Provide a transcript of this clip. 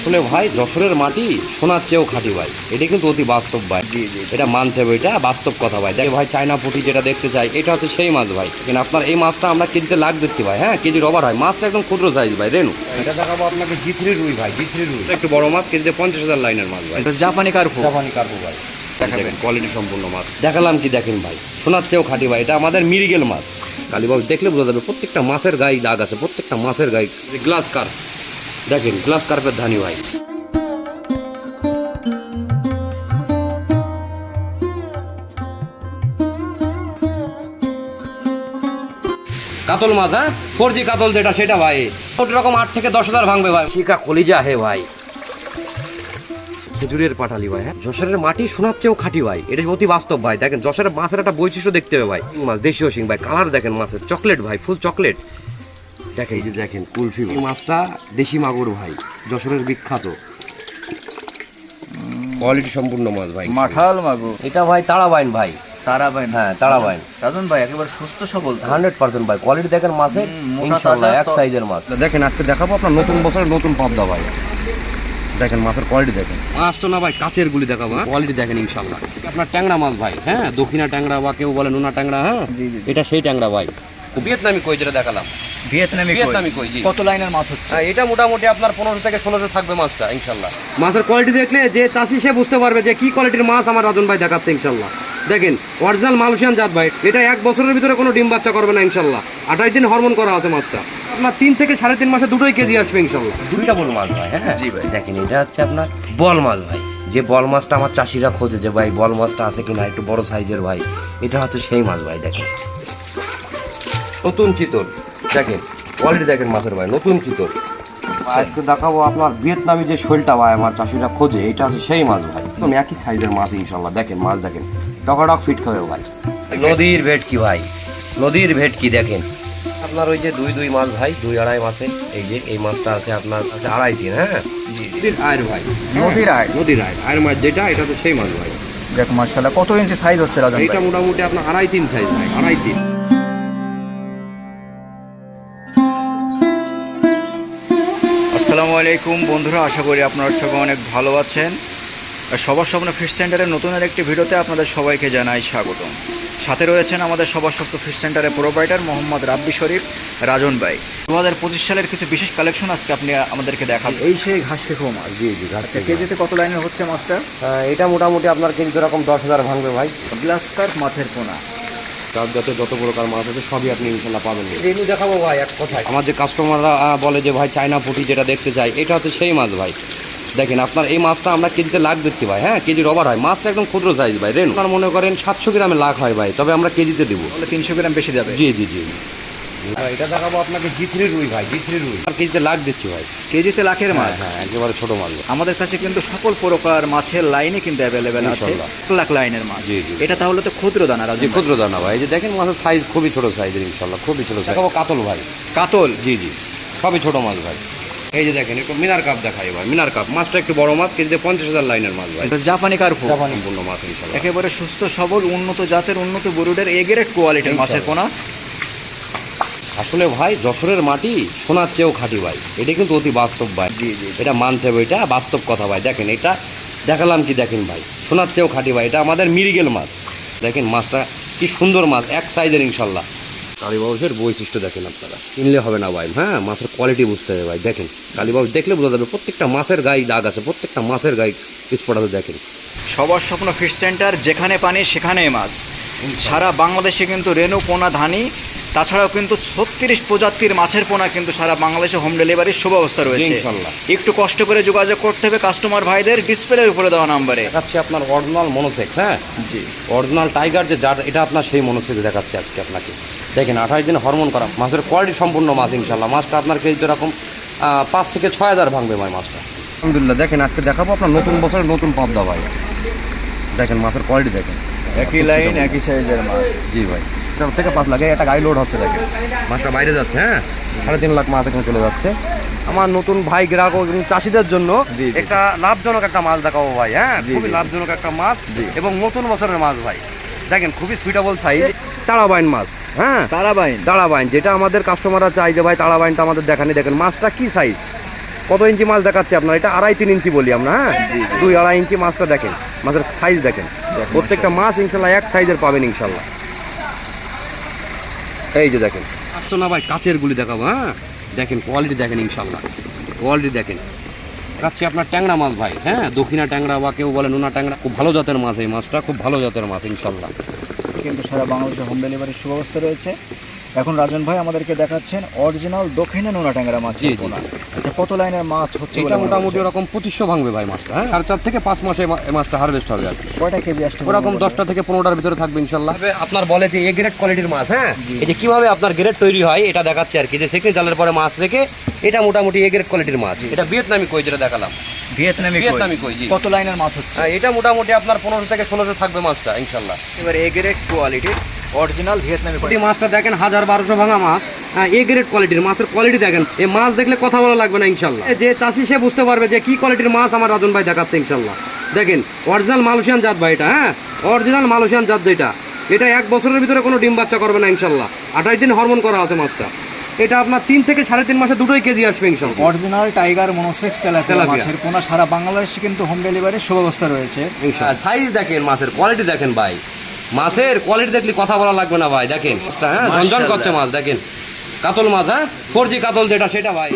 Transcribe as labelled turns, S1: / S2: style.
S1: আসলে ভাই যশোরের মাটি সোনার চেয়েও খাঁটি ভাই। এটা কিন্তু অতি বাস্তব ভাই।
S2: জি, জি।
S1: এটা মানতে হবে এটা বাস্তব কথা ভাই। দেখে ভাই চায়না পুঁটি যেটা দেখতে চাই এটা হচ্ছে সেই মাছ ভাই। কিন্তু আপনার এই মাছটা আমরা কেজিতে লাগ দিচ্ছি ভাই হ্যাঁ? কেজির ওভার হয়। মাছটা একদম ক্ষুদ্র সাইজ ভাই রেনু। এটা দেখাবো আপনাকে জিথরি রুই ভাই জিথরি রুই। একটু বড় মাছ কেজিতে পঞ্চাশ হাজার লাইনের মাছ ভাই।
S2: এটা জাপানি কার্পু।
S1: জাপানি কার্পু ভাই। দেখেন কোয়ালিটি সম্পূর্ণ মাছ। দেখালাম কি দেখেন ভাই সোনার চেয়েও খাঁটি ভাই। এটা আমাদের মিরিগেল মাছ। কালীবাবু দেখলে বোঝা যাবে প্রত্যেকটা মাছের গায়ে দাগ আছে প্রত্যেকটা মাছের গায়ে গ্লাস কার্প দেখেন গ্লাস কার্পের ধানি ভাই। কাতল মাছ হ্যাঁ? ফোর জি কাতল যেটা সেটা ভাই। কোটি রকম আট থেকে দশ হাজার ভাঙবে ভাই। শিকা কলিজা হে ভাই। খেজুরের পাটালি ভাই হ্যাঁ? যশোরের মাটি শোনার চেয়েও খাঁটি ভাই। এটা অতি বাস্তব ভাই। দেখেন যশোরের মাছের একটা বৈশিষ্ট্য দেখতে হবে ভাই। মাছ দেশীয় সিং ভাই। কালার দেখেন মাছের। চকলেট ভাই ফুল চকলেট। দেখেন এই যে দেখেন কুলফি এই মাছটা দেশি মাগুর ভাই যশোরের বিখ্যাত। কোয়ালিটি সম্পূর্ণ মাছ ভাই।
S2: মাঠাল মাগু
S1: এটা ভাই তারাবাইন ভাই।
S2: তারাবাইন।
S1: হ্যাঁ তারাবাইন।
S2: রাজন ভাই একেবারে সুস্থ সবল
S1: হান্ড্রেড পার্সেন্ট ভাই কোয়ালিটি দেখেন মাছের ইনশাল্লাহ এক সাইজের মাছ। দেখেন আজকে দেখাবো আপনার নতুন বছরের নতুন পাবদা ভাই। দেখেন মাছের কোয়ালিটি দেখেন। মাছ তো না ভাই কাচের গুলি দেখাবো কোয়ালিটি দেখেন ইনশাল্লাহ। আপনার ট্যাংরা মাছ ভাই হ্যাঁ? দক্ষিণা ট্যাংরা বা কেউ বলে নোনা ট্যাংরা হ্যাঁ। এটা সেই ট্যাংরা ভাই। ভিয়েতনামি কই যেটা দেখালাম?
S2: ভিয়েতনামি
S1: ভিয়েতনামি কই, জি।
S2: কত লাইনের মাছ হচ্ছে?
S1: হ্যাঁ এটা মোটামুটি আপনার পনেরো থেকে ষোলোশো থাকবে মাছটা ইনশাল্লাহ। মাছের কোয়ালিটি দেখলে যে চাষি সে বুঝতে পারবে যে কি কোয়ালিটির মাছ আমার রাজন ভাই দেখাচ্ছে ইনশাল্লাহ। দেখেন অরিজিনাল মালয়েশিয়ান জাত ভাই এটা এক বছরের ভিতরে কোনো ডিম বাচ্চা করবে না ইনশাল্লাহ। আঠাশ দিন হরমোন করা আছে মাছটা। আপনার তিন থেকে সাড়ে তিন মাসে দুটোই কেজি আসবে ইনশাল্লাহ। দুইটা বল মাছ ভাই হ্যাঁ?
S2: জি ভাই।
S1: দেখেন এটা হচ্ছে আপনার বল মাছ ভাই। যে বল মাছটা আমার চাষিরা খোঁজে যে ভাই বল মাছটা আছে কিনা একটু বড় সাইজের ভাই এটা হচ্ছে সেই মাছ ভাই দেখেন। নতুন চিতল। দেখেন কোয়ালিটি দেখেন মাছের ভাই নতুন চিতল আজকে দেখাবো আপনার ভিয়েতনামি যে শৈলটা ভাই আমার চাষিরা খোঁজে এটা হচ্ছে সেই মাছ ভাই। একদম একই সাইজের মাছ ইনশাল্লাহ দেখেন মাছ দেখেন। টকাটক ফিট খাবে ভাই। নদীর ভেটকি ভাই নদীর ভেটকি দেখেন। আপনার ওই যে দুই দুই মাছ ভাই দুই আড়াই মাসে এই যে এই মাছটা আছে আপনার আছে আড়াই দিন হ্যাঁ? নদীর আয়ের ভাই।
S2: নদীর আয়?
S1: নদীর আয়ের আয়ের মাছ যেটা এটা তো সেই মাছ ভাই।
S2: দেখ মার্শাল্লাহ কত ইঞ্চি সাইজ হচ্ছে রাজন
S1: এইটা
S2: ভাই?
S1: মোটামুটি আপনার আড়াই তিন সাইজ ভাই আড়াই তিন।
S2: আসসালামু আলাইকুম। বন্ধুরা আশা করি আপনারা সবাই অনেক ভালো আছেন। আর সবার স্বপ্ন ফিশ সেন্টারের নতুন আর একটি ভিডিওতে আপনাদের সবাইকে জানাই স্বাগতম। সাথে রয়েছেন আমাদের সবার স্বপ্ন ফিশ সেন্টারের প্রোভাইডার মোহাম্মদ রাব্বি শরীফ রাজন ভাই। দু হাজার পঁচিশ সালের কিছু বিশেষ কালেকশন আজকে আপনি আমাদেরকে দেখান এই সেই ঘাস শেখো মাছ।
S1: জি জি
S2: আচ্ছা কেজিতে কত লাইনের হচ্ছে মাছটা?
S1: এটা মোটামুটি আপনার কেজি যেরকম দশ হাজার ভাঙবে ভাই।
S2: গ্লাস কার্প মাছের পোনা।
S1: তার যাতে যত প্রকার মাছ আছে সবই আপনি ইনশাল্লাহ পাবেন। রেনু দেখাবো ভাই এক কথায়। আমার যে কাস্টমাররা বলে যে ভাই চায়না পুঁটি যেটা দেখতে চাই এটা হচ্ছে সেই মাছ ভাই। দেখেন আপনার এই মাছটা আমরা কেজিতে লাখ দিচ্ছি ভাই হ্যাঁ? কেজির রবার হয়। মাছটা একদম ক্ষুদ্র সাইজ ভাই রেনু। আপনার মনে করেন সাতশো গ্রামে লাখ হয় ভাই তবে আমরা কেজিতে দেবো।
S2: তিনশো গ্রাম বেশি যাবে।
S1: জি জি জি। এটা দেখাবো আপনাকে জিথরি রুই ভাই জিথরি রুই। আর কেজিতে লাখ দিচ্ছি ভাই।
S2: কেজিতে লাখের মাছ?
S1: হ্যাঁ একেবারে ছোট মাছ।
S2: আমাদের কাছে কিন্তু সকল প্রকার মাছের লাইনে কিন্তু অ্যাভেলেবেল আছে। লাখ লাইনের মাছ।
S1: জি, জি।
S2: এটা তাহলে তো ক্ষুদ্র দানা রাজু
S1: যে ক্ষুদ্র দানা ভাই। যে দেখেন মাছের সাইজ খুবই ছোট সাইজের ইনশাল্লাহ খুবই ছোট সাইজ দেখাবো কাতল ভাই।
S2: কাতল?
S1: জি জি। সবই ছোট মাছ ভাই। এই যে দেখেন একটু মিনার কাপ দেখাই ভাই মিনার কাপ। মাছটা একটু বড় মাছ কেজিতে পঞ্চাশ হাজার লাইনের মাছ ভাই।
S2: এটা জাপানি কার্পু।
S1: সম্পূর্ণ মাছ ইনশাল্লাহ।
S2: একেবারে সুস্থ সবল উন্নত জাতের উন্নত গরুডের এ কোয়ালিটির মাছের পোনা।
S1: আসলে ভাই যশোরের মাটি সোনার চেয়েও খাঁটি ভাই। এটা কিন্তু অতি বাস্তব ভাই। এটা মানতে হবে এটা বাস্তব কথা ভাই। দেখেন এটা দেখালাম কি দেখেন ভাই সোনার চেয়েও খাঁটি ভাই। এটা আমাদের মিরিগেল মাছ। দেখেন মাছটা কি সুন্দর মাছ এক সাইজের ইনশাল্লাহ। কালীবাবুসের বৈশিষ্ট্য দেখেন আপনারা। কিনলে হবে না ভাই হ্যাঁ? মাছের কোয়ালিটি বুঝতে হবে ভাই। দেখেন কালীবাবু দেখলে বোঝা যাবে প্রত্যেকটা মাছের গায়ে দাগ আছে প্রত্যেকটা মাছের গায়ে স্পট আছে দেখেন।
S2: সবার স্বপ্ন ফিশ সেন্টার যেখানে পানি সেখানে মাছ। সারা বাংলাদেশে কিন্তু রেনু পোনা ধানি তাছাড়াও কিন্তু ছত্রিশ প্রজাতির মাছের পোনা কিন্তু সারা বাংলাদেশে হোম ডেলিভারির সুব্যবস্থা রয়েছে।
S1: ইনশাল্লাহ।
S2: একটু কষ্ট করে যোগাযোগ করতে হবে কাস্টমার ভাইদের ডিসপ্লের উপরে দেওয়া নাম্বারে।
S1: দেখাচ্ছে আপনার অরিজিনাল মনোসেক্স হ্যাঁ?
S2: জি।
S1: অরিজিনাল টাইগার যে যার এটা আপনার সেই মনোসেক্স দেখাচ্ছে আজকে আপনাকে। দেখেন আঠাশ দিন হরমোন করা মাছের কোয়ালিটি সম্পূর্ণ মাছ ইনশাল্লাহ। মাছটা আপনার কেজি এরকম পাঁচ থেকে ছয় হাজার ভাঙবে ভাই মাছটা। আলহামদুলিল্লাহ দেখেন আজকে দেখাবো আপনার নতুন বছরের নতুন পাবদা ভাই। দেখেন মাছের কোয়ালিটি দেখেন।
S2: একই লাইন একই সাইজের মাছ।
S1: জি ভাই। চার থেকে পাঁচ লাখ একটা গাড়ি লোড হচ্ছে দেখেন। মাছটা বাইরে যাচ্ছে হ্যাঁ? সাড়ে তিন লাখ মাছ এখানে চলে যাচ্ছে। আমার নতুন ভাই গ্রাহক এবং চাষিদের জন্য। একটা লাভজনক একটা মাছ দেখাবো ভাই হ্যাঁ? খুবই লাভজনক একটা মাছ। এবং নতুন বছরের মাছ ভাই। দেখেন খুবই সুইটেবল সাইজ তারাবাইন মাছ হ্যাঁ?
S2: তারাবাইন।
S1: তারাবাইন যেটা আমাদের কাস্টমাররা চাই যে ভাই তারাবাইনটা আমাদের দেখানি। দেখেন মাছটা কি সাইজ কত ইঞ্চি মাছ দেখাচ্ছে আপনার? এটা আড়াই তিন ইঞ্চি বলি আমরা হ্যাঁ? দুই আড়াই ইঞ্চি মাছটা দেখেন মাছের সাইজ দেখেন। প্রত্যেকটা মাছ ইনশাল্লাহ এক সাইজের পাবেন ইনশাল্লাহ। এই যে দেখেন। আসতো না ভাই, কাচের গুলি দেখাবো হ্যাঁ? দেখেন কোয়ালিটি দেখেন ইনশাল্লাহ কোয়ালিটি দেখেন। কাচ্ছি আপনার ট্যাংরা মাছ ভাই হ্যাঁ? দক্ষিণা ট্যাংরা বা কেউ বলে নোনা ট্যাংরা, খুব ভালো জাতের মাছ এই মাছটা, খুব ভালো জাতের মাছ ইনশাল্লাহ
S2: কিন্তু সারা বাংলাদেশে হোম ডেলিভারির সুব্যবস্থা রয়েছে। এখন রাজন ভাই আমাদেরকে দেখাচ্ছেন অরিজিনাল দক্ষিণে নোনা ট্যাংরা মাছ আচ্ছা কত লাইনের মাছ হচ্ছে
S1: এটা মোটামুটি ওরকম পঁচিশশো ভাঙবে ভাই মাছটা হ্যাঁ? আর চার থেকে পাঁচ মাসে এই মাছটা হারভেস্ট হবে আর
S2: কয়টা কেজি আসছে
S1: ওরকম দশটা থেকে পনেরোটার ভিতরে থাকবে ইনশাল্লাহ। আপনার বলে যে এ গ্রেড কোয়ালিটির মাছ হ্যাঁ? এই যে কীভাবে আপনার গ্রেড তৈরি হয় এটা দেখাচ্ছে আর কি। যে সেকেন্ড জালের পরে মাছ রেখে এটা মোটামুটি এ গ্রেড কোয়ালিটির মাছ। এটা ভিয়েতনামি কই যেটা দেখালাম?
S2: হচ্ছে? ভিয়েতনামি
S1: ভিয়েতনামি কই, জি।
S2: কত লাইনের মাছ হচ্ছে?
S1: হ্যাঁ, এটা মোটামুটি আপনার পনেরো থেকে ষোলোশো থাকবে মাছটা ইনশাল্লাহ।
S2: এবার এ গ্রেড কোয়ালিটির অরিজিনাল ভিয়েতনামি
S1: এই মাছটা দেখেন হাজার বারোশো ভাঙা মাছ। হ্যাঁ এ গ্রেড কোয়ালিটির মাছের কোয়ালিটি দেখেন। এই মাছ দেখলে কথা বলা লাগবে না ইনশাল্লাহ। যে চাষি সে বুঝতে পারবে যে কি কোয়ালিটির মাছ আমার রাজন ভাই দেখাচ্ছে ইনশাল্লাহ। দেখেন অরিজিনাল মালয়েশিয়ান জাত ভাই এটা হ্যাঁ? অরিজিনাল মালয়েশিয়ান জাত যেটা। এটা এক বছরের ভিতরে কোনো ডিম বাচ্চা করবে না ইনশাল্লাহ। আঠাশ দিন হরমোন করা আছে মাছটা। এটা আপনার তিন থেকে সাড়ে তিন মাসে দুটোই কেজি আসবে ইনশাল্লাহ।
S2: Original tiger monosex
S1: tilapia.
S2: মাছের পোনা সারা বাংলাদেশে কিন্তু হোম ডেলিভারির সুব্যবস্থা রয়েছে।
S1: সাইজ দেখেন মাছের কোয়ালিটি দেখেন ভাই। মাছের কোয়ালিটি দেখলে কথা বলা লাগবে না ভাই দেখেন। হ্যাঁ ঝনঝন করছে মাছ দেখেন। কাতল মাছ হ্যাঁ? ফোর জি কাতল যেটা সেটা ভাই।